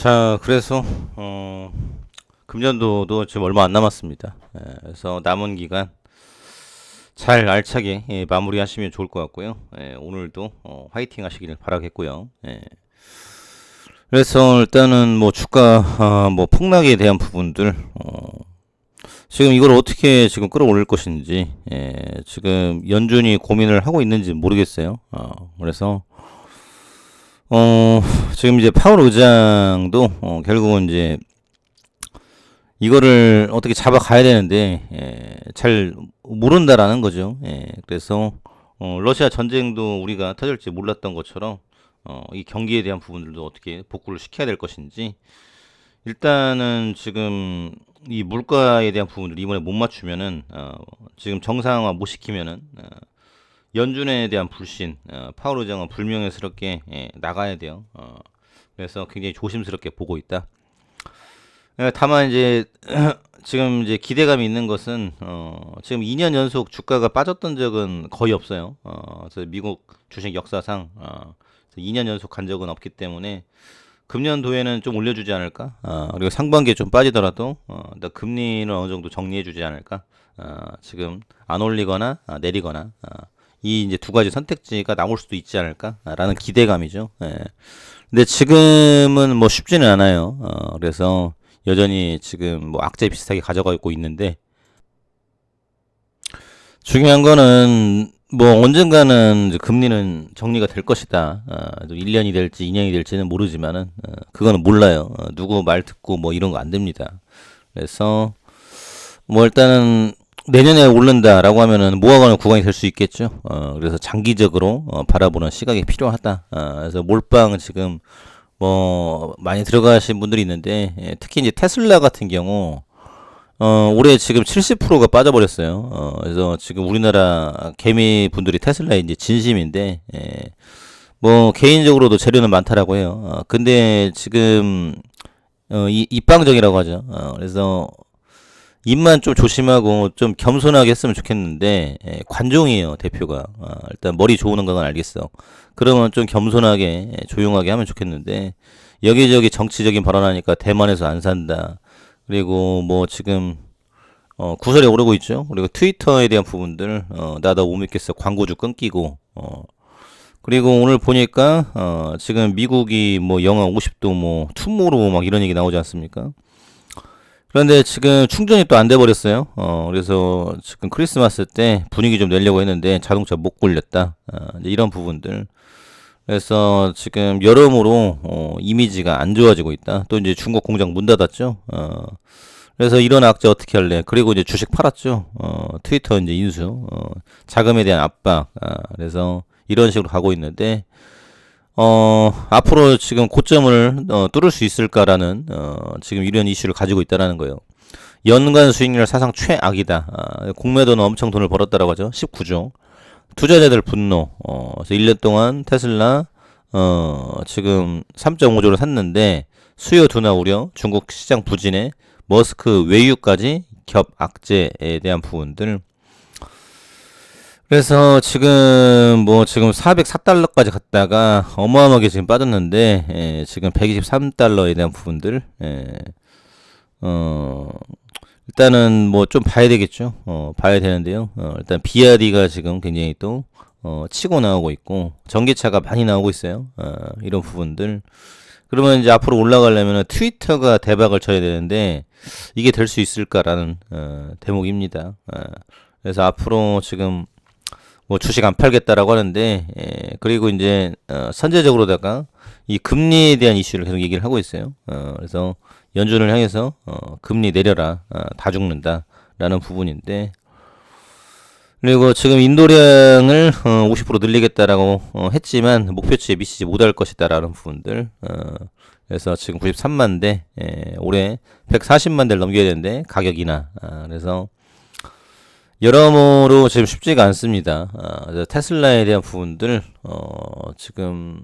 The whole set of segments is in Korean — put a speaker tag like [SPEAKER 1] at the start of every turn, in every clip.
[SPEAKER 1] 자, 그래서 어, 금년도도 지금 얼마 안 남았습니다. 예, 그래서 남은 기간 잘 알차게 예, 마무리하시면 좋을 것 같고요. 예, 오늘도 어, 화이팅 하시기를 바라겠고요. 예. 그래서 일단은 뭐 주가 아, 뭐 폭락에 대한 부분들 어, 지금 이걸 어떻게 지금 끌어올릴 것인지 예, 지금 연준이 고민을 하고 있는지 모르겠어요. 어, 그래서 어, 지금 이제 파월 의장도 어, 결국은 이제 이거를 어떻게 잡아가야 되는데 예, 잘 모른다라는 거죠. 예, 그래서 어, 러시아 전쟁도 우리가 터질지 몰랐던 것처럼 어, 이 경기에 대한 부분들도 어떻게 복구를 시켜야 될 것인지 일단은 지금 이 물가에 대한 부분들 이번에 못 맞추면은 어, 지금 정상화 못 시키면은 어, 연준에 대한 불신 어, 파월 의장은 불명예스럽게 예, 나가야 돼요. 어, 그래서 굉장히 조심스럽게 보고 있다. 예, 다만 이제 지금 이제 기대감이 있는 것은 어, 지금 2년 연속 주가가 빠졌던 적은 거의 없어요. 어, 미국 주식 역사상 어, 2년 연속 간 적은 없기 때문에 금년도에는 좀 올려주지 않을까? 어, 그리고 상반기에 좀 빠지더라도 어, 금리는 어느 정도 정리해주지 않을까? 어, 지금 안 올리거나 아, 내리거나 어, 이 이제 두 가지 선택지가 나올 수도 있지 않을까라는 기대감이죠. 예. 근데 지금은 뭐 쉽지는 않아요. 어, 그래서 여전히 지금 뭐 악재 비슷하게 가져가고 있는데 중요한 거는 뭐 언젠가는 금리는 정리가 될 것이다. 어, 1년이 될지 2년이 될지는 모르지만은 어, 그거는 몰라요. 어, 누구 말 듣고 뭐 이런 거 안 됩니다. 그래서 뭐 일단은 내년에 오른다라고 하면은 모아가는 구간이 될 수 있겠죠. 어, 그래서 장기적으로 어, 바라보는 시각이 필요하다. 어, 그래서 몰빵 지금 뭐 많이 들어가신 분들이 있는데 예, 특히 이제 테슬라 같은 경우 어, 올해 지금 70%가 빠져버렸어요. 어, 그래서 지금 우리나라 개미 분들이 테슬라에 이제 진심인데, 예, 뭐, 개인적으로도 재료는 많다라고 해요. 어, 근데 지금, 어, 이, 입방정이라고 하죠. 어, 그래서, 입만 좀 조심하고 좀 겸손하게 했으면 좋겠는데, 예, 관종이에요, 대표가. 어, 일단 머리 좋은 건 알겠어. 그러면 좀 겸손하게, 예, 조용하게 하면 좋겠는데, 여기저기 정치적인 발언하니까 대만에서 안 산다. 그리고 뭐 지금 어 구설에 오르고 있죠. 그리고 트위터에 대한 부분들 어 나도 못 믿겠어 광고주 끊기고 어 그리고 오늘 보니까 어 지금 미국이 뭐 영하 50도 뭐 투모로 막 이런 얘기 나오지 않습니까? 그런데 지금 충전이 또 안 돼 버렸어요. 어 그래서 지금 크리스마스 때 분위기 좀 내려고 했는데 자동차 못 굴렸다. 어 이런 부분들 그래서 지금 여러모로 어, 이미지가 안 좋아지고 있다. 또 이제 중국 공장 문 닫았죠. 어, 그래서 이런 악재 어떻게 할래? 그리고 이제 주식 팔았죠. 어, 트위터 이제 인수, 어, 자금에 대한 압박. 아, 그래서 이런 식으로 가고 있는데 어, 앞으로 지금 고점을 어, 뚫을 수 있을까라는 어, 지금 이런 이슈를 가지고 있다라는 거예요. 연간 수익률 사상 최악이다. 아, 공매도는 엄청 돈을 벌었다라고 하죠. 19조. 투자자들 분노. 어, 그래서 1년 동안 테슬라 어, 지금 3.5조를 샀는데 수요 둔화 우려, 중국 시장 부진에 머스크 외유까지 겹 악재에 대한 부분들. 그래서 지금 뭐 지금 404달러까지 갔다가 어마어마하게 지금 빠졌는데 예, 지금 123달러에 대한 부분들 예, 어 일단은 뭐 좀 봐야 되겠죠. 어, 봐야 되는데요. 어, 일단 BRD가 지금 굉장히 또 어, 치고 나오고 있고 전기차가 많이 나오고 있어요. 어, 이런 부분들. 그러면 이제 앞으로 올라가려면 트위터가 대박을 쳐야 되는데 이게 될 수 있을까라는 어, 대목입니다. 어, 그래서 앞으로 지금 뭐 주식 안 팔겠다라고 하는데 예, 그리고 이제 어, 선제적으로다가 이 금리에 대한 이슈를 계속 얘기를 하고 있어요. 어, 그래서 연준을 향해서 어, 금리 내려라 어, 다 죽는다라는 부분인데 그리고 지금 인도량을 어, 50% 늘리겠다라고 어, 했지만 목표치에 미치지 못할 것이다라는 부분들 어, 그래서 지금 93만 대 예, 올해 140만 대를 넘겨야 되는데 가격이나 아, 그래서 여러모로 지금 쉽지가 않습니다. 아, 테슬라에 대한 부분들 어, 지금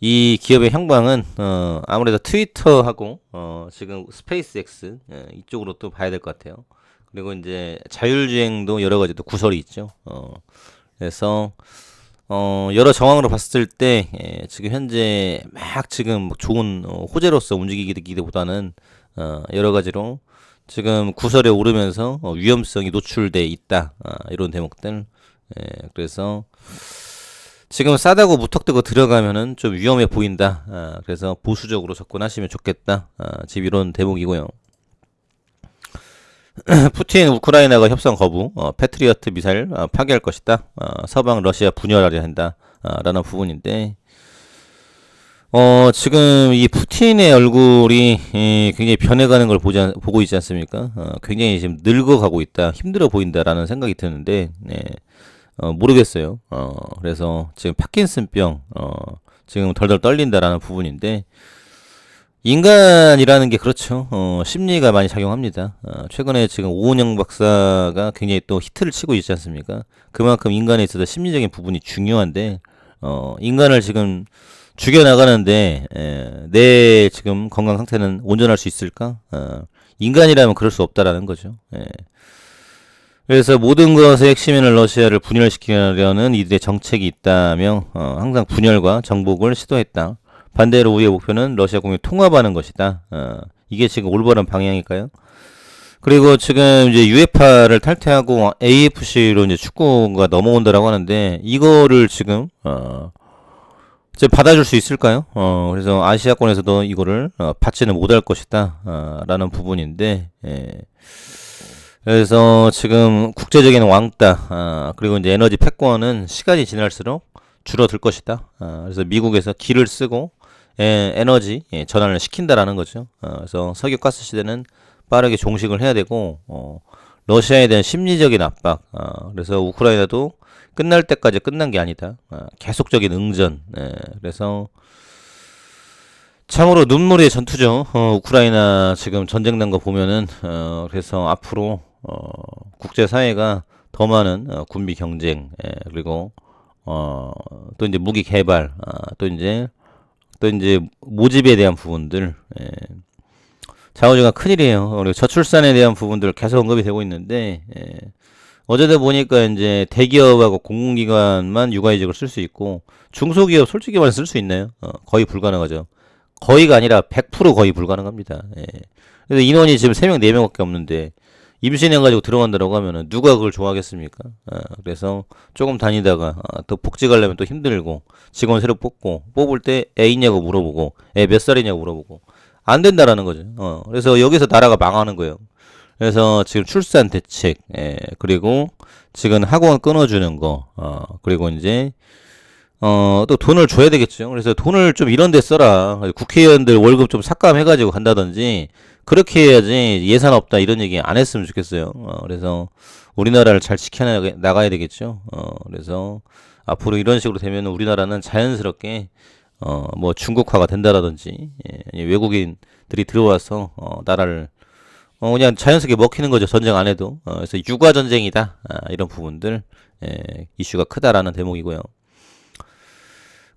[SPEAKER 1] 이 기업의 향방은 어, 아무래도 트위터하고 어, 지금 스페이스X 예, 이쪽으로 또 봐야 될 것 같아요. 그리고 이제 자율주행도 여러 가지 또 구설이 있죠. 어, 그래서 어, 여러 정황으로 봤을 때 예, 지금 현재 막 지금 뭐 좋은 어, 호재로서 움직이기보다는 어, 여러 가지로 지금 구설에 오르면서 어, 위험성이 노출돼 있다. 아, 이런 대목들. 예, 그래서 지금 싸다고 무턱대고 들어가면은 좀 위험해 보인다. 아, 그래서 보수적으로 접근하시면 좋겠다. 아, 지금 이런 대목이고요. 푸틴 우크라이나가 협상 거부, 어, 패트리어트 미사일 어, 파괴할 것이다. 어, 서방 러시아 분열하려 한다. 어, 라는 부분인데, 어, 지금 이 푸틴의 얼굴이 이, 굉장히 변해가는 걸 보지, 않- 보고 있지 않습니까? 어, 굉장히 지금 늙어가고 있다. 힘들어 보인다라는 생각이 드는데, 네. 어, 모르겠어요. 어, 그래서 지금 파킨슨병, 어, 지금 덜덜 떨린다라는 부분인데, 인간이라는 게 그렇죠. 어, 심리가 많이 작용합니다. 어, 최근에 지금 오은영 박사가 굉장히 또 히트를 치고 있지 않습니까? 그만큼 인간에 있어서 심리적인 부분이 중요한데, 어, 인간을 지금 죽여나가는데, 에, 내 지금 건강 상태는 온전할 수 있을까? 어, 인간이라면 그럴 수 없다라는 거죠. 예. 그래서 모든 것의 핵심에는 러시아를 분열시키려는 이들의 정책이 있다며, 어, 항상 분열과 정복을 시도했다. 반대로 우리의 목표는 러시아 국민 통합하는 것이다. 어, 이게 지금 올바른 방향일까요? 그리고 지금 이제 UEFA를 탈퇴하고 AFC로 이제 축구가 넘어온다라고 하는데 이거를 지금 어 이제 받아줄 수 있을까요? 어 그래서 아시아권에서도 이거를 어, 받지는 못할 것이다. 어, 라는 부분인데 예. 그래서 지금 국제적인 왕따 아, 그리고 이제 에너지 패권은 시간이 지날수록 줄어들 것이다. 아, 그래서 미국에서 기를 쓰고 에, 에너지 예, 전환을 시킨다라는 거죠. 어, 그래서 석유 가스 시대는 빠르게 종식을 해야 되고 어, 러시아에 대한 심리적인 압박. 어, 그래서 우크라이나도 끝날 때까지 끝난 게 아니다. 어, 계속적인 응전. 예, 그래서 참으로 눈물의 전투죠. 어, 우크라이나 지금 전쟁 난 거 보면은 어, 그래서 앞으로 어, 국제 사회가 더 많은 어, 군비 경쟁 예, 그리고 어, 또 이제 무기 개발, 아, 또 이제 또 이제 모집에 대한 부분들, 예. 자원주가 큰일이에요. 그리고 저출산에 대한 부분들 계속 언급이 되고 있는데, 예. 어제도 보니까 이제 대기업하고 공공기관만 육아휴직을 쓸 수 있고, 중소기업 솔직히 말해 쓸수 있나요? 어, 거의 불가능하죠. 거의가 아니라 100% 거의 불가능합니다. 예. 그래서 인원이 지금 3명, 4명밖에 없는데, 임신해가지고 들어간다라고 하면은 누가 그걸 좋아하겠습니까? 아, 그래서 조금 다니다가 아, 또 복지 가려면 또 힘들고 직원 새로 뽑고 뽑을 때 애 있냐고 물어보고 애 몇 살이냐고 물어보고 안 된다라는 거죠. 어, 그래서 여기서 나라가 망하는 거예요. 그래서 지금 출산 대책, 예, 그리고 지금 학원 끊어주는 거, 어, 그리고 이제 어, 또 돈을 줘야 되겠죠. 그래서 돈을 좀 이런 데 써라. 국회의원들 월급 좀 삭감해가지고 간다든지, 그렇게 해야지 예산 없다 이런 얘기 안 했으면 좋겠어요. 어, 그래서 우리나라를 잘 지켜나가야 되겠죠. 어, 그래서 앞으로 이런 식으로 되면 우리나라는 자연스럽게, 어, 뭐 중국화가 된다라든지, 예, 외국인들이 들어와서, 어, 나라를, 어, 그냥 자연스럽게 먹히는 거죠. 전쟁 안 해도. 어, 그래서 육아 전쟁이다. 아, 이런 부분들, 예, 이슈가 크다라는 대목이고요.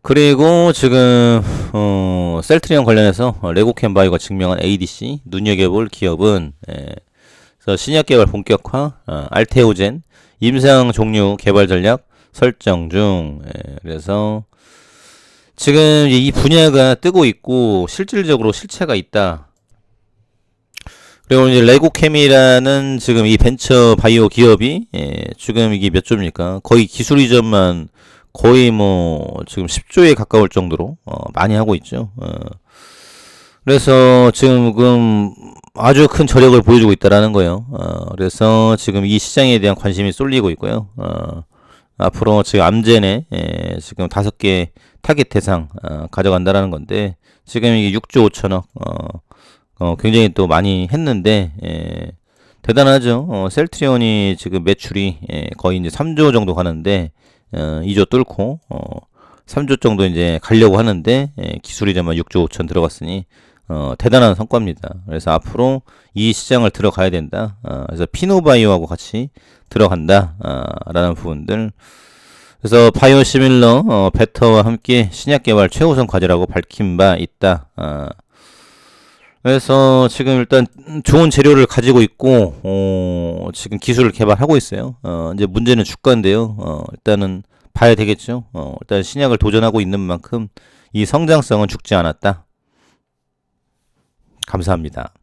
[SPEAKER 1] 그리고 지금 어, 셀트리온 관련해서 어, 레고캠 바이오가 증명한 ADC 눈여겨볼 기업은 예, 그래서 신약 개발 본격화, 어, 알테오젠 임상 종류 개발 전략 설정 중. 예, 그래서 지금 이 분야가 뜨고 있고 실질적으로 실체가 있다. 그리고 이제 레고캠이라는 지금 이 벤처 바이오 기업이 예, 지금 이게 몇 조입니까? 거의 기술 이전만 거의 뭐 지금 10조에 가까울 정도로 어, 많이 하고 있죠. 어. 그래서 지금 아주 큰 저력을 보여주고 있다라는 거예요. 어, 그래서 지금 이 시장에 대한 관심이 쏠리고 있고요. 어, 앞으로 지금 암젠에 예, 지금 다섯 개 타겟 대상 어, 가져간다라는 건데 지금 이게 6조 5천억 어, 어, 굉장히 또 많이 했는데 예, 대단하죠. 어, 셀트리온이 지금 매출이 예, 거의 이제 3조 정도 가는데 어, 2조 뚫고 어, 3조 정도 이제 가려고 하는데 예, 기술이자만 6조 5천 들어갔으니 어, 대단한 성과입니다. 그래서 앞으로 이 시장을 들어가야 된다. 어, 그래서 피노바이오하고 같이 들어간다. 어, 라는 부분들. 그래서 바이오 시밀러 어, 베터와 함께 신약 개발 최우선 과제라고 밝힌 바 있다. 어, 그래서 지금 일단 좋은 재료를 가지고 있고 어, 지금 기술을 개발하고 있어요. 어, 이제 문제는 주가인데요. 어, 일단은 봐야 되겠죠. 어, 일단 신약을 도전하고 있는 만큼 이 성장성은 죽지 않았다. 감사합니다.